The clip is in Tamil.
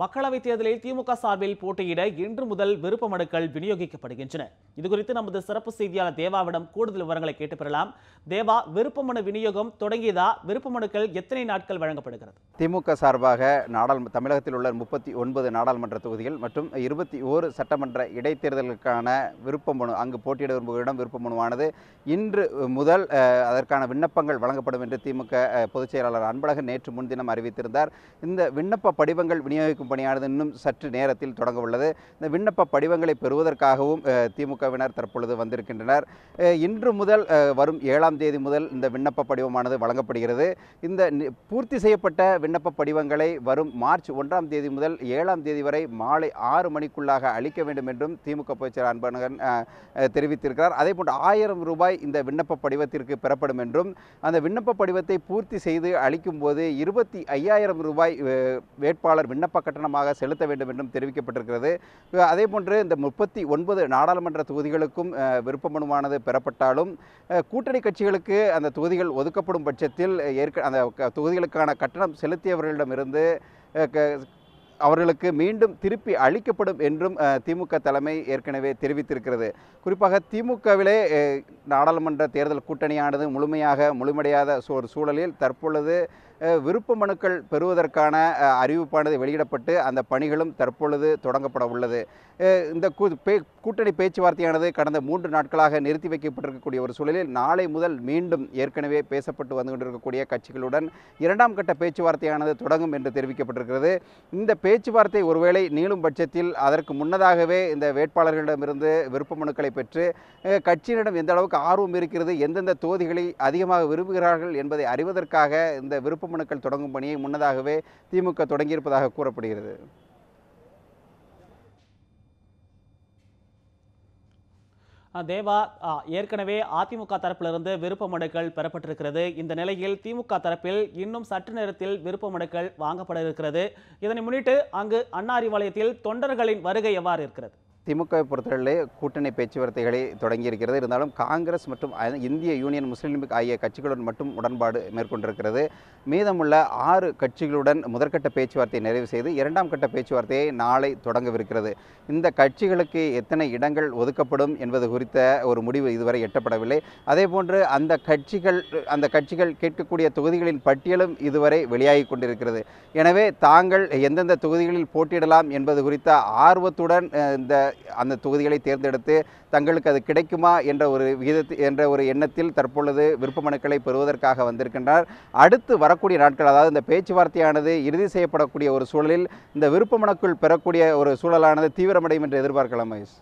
மக்களவைத் தேர்தலில் திமுக சார்பில் போட்டியிட இன்று முதல் விருப்ப மனுக்கள் விநியோகிக்கப்படுகின்றன. இதுகுறித்து நமது சிறப்பு செய்தியாளர் தேவாவிடம் கூடுதல் விவரங்களை கேட்டு பெறலாம் தேவா விருப்ப மனு விநியோகம் தொடங்கியதா? விருப்ப மனுக்கள் எத்தனை நாட்கள் வழங்கப்படுகிறது? திமுக சார்பாக நாடாளு தமிழகத்தில் உள்ள முப்பத்தி ஒன்பது நாடாளுமன்ற தொகுதிகள் மற்றும் இருபத்தி ஓரு சட்டமன்ற இடைத்தேர்தலுக்கான விருப்ப மனு அங்கு போட்டியிட விரும்புவரிடம் விருப்ப மனுவானது இன்று முதல் அதற்கான விண்ணப்பங்கள் வழங்கப்படும் என்று திமுக பொதுச் செயலாளர் அன்பழகன் நேற்று முன்தினம் அறிவித்திருந்தார். இந்த விண்ணப்ப படிவங்கள் விநியோகிக்கும் பணியானது இன்னும் சற்று நேரத்தில் தொடங்க உள்ளது. இந்த விண்ணப்ப படிவங்களை பெறுவதற்காகவும் திமுகவினர் தற்பொழுது வந்திருக்கின்றனர். இன்று முதல் வரும் ஏழாம் தேதி முதல் இந்த விண்ணப்ப படிவமானது வழங்கப்படுகிறது. இந்த பூர்த்தி செய்யப்பட்ட விண்ணப்ப படிவங்களை வரும் மார்ச் ஒன்றாம் தேதி முதல் ஏழாம் தேதி வரை மாலை ஆறு மணிக்குள்ளாக அளிக்க வேண்டும் என்றும் திமுக பொதுச்செயலர் அன்பழகன் அஹ், அஹ், தெரிவித்திருக்கிறார். அதேபோன்று ஆயிரம் ரூபாய் இந்த விண்ணப்ப படிவத்திற்கு பெறப்படும் என்றும் அந்த விண்ணப்ப படிவத்தை பூர்த்தி செய்து அளிக்கும் போது இருபத்தி ஐயாயிரம் ரூபாய் வேட்பாளர் விண்ணப்ப கட்டணமாக செலுத்த வேண்டும் என்றும் தெரிவிக்கப்பட்டிருக்கிறது. அதே போன்று இந்த முப்பத்தி ஒன்பது நாடாளுமன்ற தொகுதிகளுக்கும் விருப்ப மனுவானது பெறப்பட்டாலும் கூட்டணி கட்சிகளுக்கு அந்த தொகுதிகள் ஒதுக்கப்படும் பட்சத்தில் ஏற்க அந்த தொகுதிகளுக்கான கட்டணம் செலுத்தியவர்களிடமிருந்து அவர்களுக்கு மீண்டும் திருப்பி அளிக்கப்படும் என்றும் திமுக தலைமை ஏற்கனவே தெரிவித்திருக்கிறது. குறிப்பாக திமுகவிலே நாடாளுமன்ற தேர்தல் கூட்டணியானது முழுமையாக முழுமடையாத ஒரு சூழலில் தற்பொழுது விருப்ப மனுக்கள் பெறுவதற்கான அறிவிப்பானது வெளியிடப்பட்டு அந்த பணிகளும் தற்பொழுது தொடங்கப்பட உள்ளது. இந்த கூ- கூட்டணி பேச்சுவார்த்தையானது கடந்த மூன்று நாட்களாக நிறுத்தி வைக்கப்பட்டிருக்கக்கூடிய ஒரு சூழலில் நாளை முதல் மீண்டும் ஏற்கனவே பேசப்பட்டு வந்து கொண்டிருக்கக்கூடிய கட்சிகளுடன் இரண்டாம் கட்ட பேச்சுவார்த்தையானது தொடங்கும் என்று தெரிவிக்கப்பட்டிருக்கிறது. இந்த பேச்சுவார்த்தை ஒருவேளை நீளும் பட்சத்தில் அதற்கு முன்னதாகவே இந்த வேட்பாளர்களிடமிருந்து விருப்ப மனுக்களை பெற்று கட்சியினிடம் எந்த அளவுக்கு ஆர்வம் இருக்கிறது எந்தெந்த தொகுதிகளை அதிகமாக விரும்புகிறார்கள் என்பதை அறிவதற்காக இந்த விருப்ப மனுக்கள் தொடங்கும் பணியை முன்னதாகவே திமுக தொடங்கியிருப்பதாக கூறப்படுகிறது. தேவா ஏற்கனவே அதிமுக தரப்பிலிருந்து விருப்ப மனுக்கள் பெறப்பட்டிருக்கிறது. இந்த நிலையில் திமுக தரப்பில் இன்னும் சற்று நேரத்தில் விருப்ப மனுக்கள் வாங்கப்பட இருக்கிறது. இதனை முன்னிட்டு அங்கு அண்ணா அறிவாலயத்தில் தொண்டர்களின் வருகை எவ்வாறு இருக்கிறது? திமுகவை பொறுத்தவரையிலே கூட்டணி பேச்சுவார்த்தைகளை தொடங்கியிருக்கிறது. இருந்தாலும் காங்கிரஸ் மற்றும் இந்திய யூனியன் முஸ்லீம் லீக் ஆகிய கட்சிகளுடன் மட்டும் உடன்பாடு மேற்கொண்டிருக்கிறது. மீதமுள்ள ஆறு கட்சிகளுடன் முதற்கட்ட பேச்சுவார்த்தையை நிறைவு செய்து இரண்டாம் கட்ட பேச்சுவார்த்தையை நாளை தொடங்கவிருக்கிறது. இந்த கட்சிகளுக்கு எத்தனை இடங்கள் ஒதுக்கப்படும் என்பது குறித்த ஒரு முடிவு இதுவரை எட்டப்படவில்லை. அதேபோன்று அந்த கட்சிகள் அந்த கட்சிகள் கேட்கக்கூடிய தொகுதிகளின் பட்டியலும் இதுவரை வெளியாகி கொண்டிருக்கிறது. எனவே தாங்கள் எந்தெந்த தொகுதிகளில் போட்டியிடலாம் என்பது குறித்த ஆர்வத்துடன் இந்த அந்த தொகுதிகளை தேர்ந்தெடுத்து தங்களுக்கு அது கிடைக்குமா என்ற ஒரு விகிதத்து என்ற ஒரு எண்ணத்தில் தற்பொழுது விருப்ப மனுக்களை பெறுவதற்காக வந்திருக்கின்றார். அடுத்து வரக்கூடிய நாட்கள் அதாவது இந்த பேச்சுவார்த்தையானது இறுதி செய்யப்படக்கூடிய ஒரு சூழலில் இந்த விருப்ப மனுக்குள் பெறக்கூடிய ஒரு சூழலானது தீவிரமடையும் என்று எதிர்பார்க்கலாம் மகேஷ்.